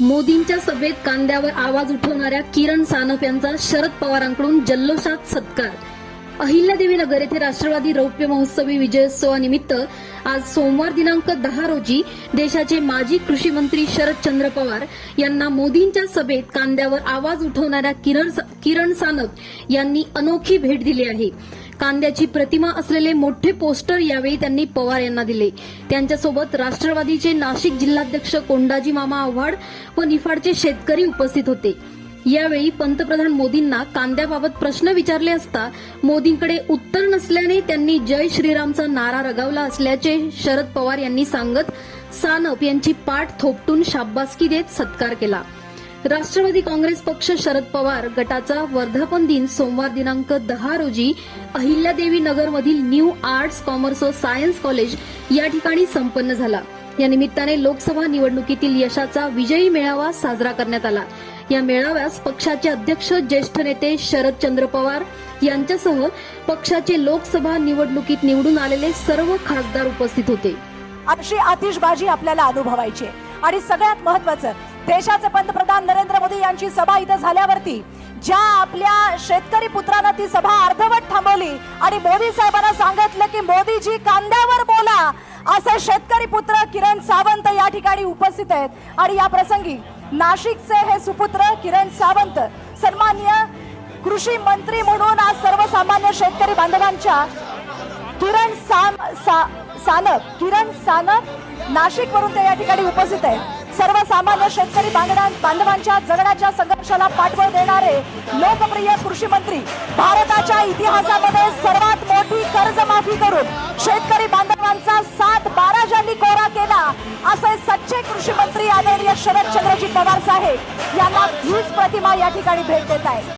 मोदींच्या सभेत कांद्यावर आवाज उठवणाऱ्या किरण सानप यांचा शरद पवारांकडून जल्लोषात सत्कार. अहिल्यादेवी नगर येथे राष्ट्रवादी रौप्य महोत्सवी विजयोत्सवानिमित्त आज सोमवार दिनांक दहा रोजी देशाचे माजी कृषी मंत्री शरदचंद्र पवार यांना मोदींच्या सभेत कांद्यावर आवाज उठवणाऱ्या किरण किरण सानप यांनी अनोखी भेट दिली आहे. कांद्याची प्रतिमा असलेले मोठे पोस्टर यावेळी त्यांनी पवार यांना दिले. त्यांच्यासोबत राष्ट्रवादीचे नाशिक जिल्हाध्यक्ष कोंडाजी मामा आव्हाड व निफाडचे शेतकरी उपस्थित होते. यावेळी पंतप्रधान मोदींना कांद्याबाबत प्रश्न विचारले असता मोदींकडे उत्तर नसल्याने त्यांनी जय श्रीरामचा नारा रगावला असल्याचे शरद पवार यांनी सांगत सानप यांची पाठ थोपटून शाब्बासकी देत सत्कार केला. राष्ट्रवादी काँग्रेस पक्ष शरद पवार गटाचा वर्धापन दिन सोमवार दिनांक दहा रोजी अहिल्यादेवी नगरमधील न्यू आर्ट्स कॉमर्स व सायन्स कॉलेज या ठिकाणी संपन्न झाला. या निमित्ताने लोकसभा निवडणुकीतील यशाचा विजयी मेळावा साजरा करण्यात आला. या मेळाव्यास पक्षाचे अध्यक्ष ज्येष्ठ नेते शरदचंद्र पवार यांच्यासह पक्षाचे लोकसभा निवडणुकीत निवडून आलेले सर्व खासदार उपस्थित होते. अशी आतिषबाजी आपल्याला अनुभवायची आणि सगळ्यात महत्वाचं देशाचे पंतप्रधान नरेंद्र मोदी यांची सभा इथं झाल्यावरती ज्या आपल्या शेतकरी पुत्रानं ती सभा अर्धवट थांबवली आणि मोदी साहेबांना सांगितलं की मोदीजी कांद्यावर बोला असे शेतकरी पुत्र किरण सावंत या ठिकाणी उपस्थित आहेत. आणि या प्रसंगी नाशिकचे हे सुपुत्र किरण सावंत सन्मान्य कृषी मंत्री म्हणून आज सर्वसामान्य शेतकरी बांधवांच्या किरण साम सा सानप किरण सानप नाशिक वरून ते या ठिकाणी उपस्थित आहे सर्वसामान्य शेतकरी बांधवां बांधवांच्या जगण्याच्या संघर्षाला पाठबळ देणारे लोकप्रिय कृषी मंत्री भारताच्या इतिहासामध्ये सर्वात मोठी कर्जमाफी करून शेतकरी बांधवांचा सात बारा ज्यांनी कोरा केला असे सच्चे कृषी मंत्री आदरणीय शरदचंद्रजी पवार साहेब यांना हीच प्रतिमा या ठिकाणी भेट देत आहे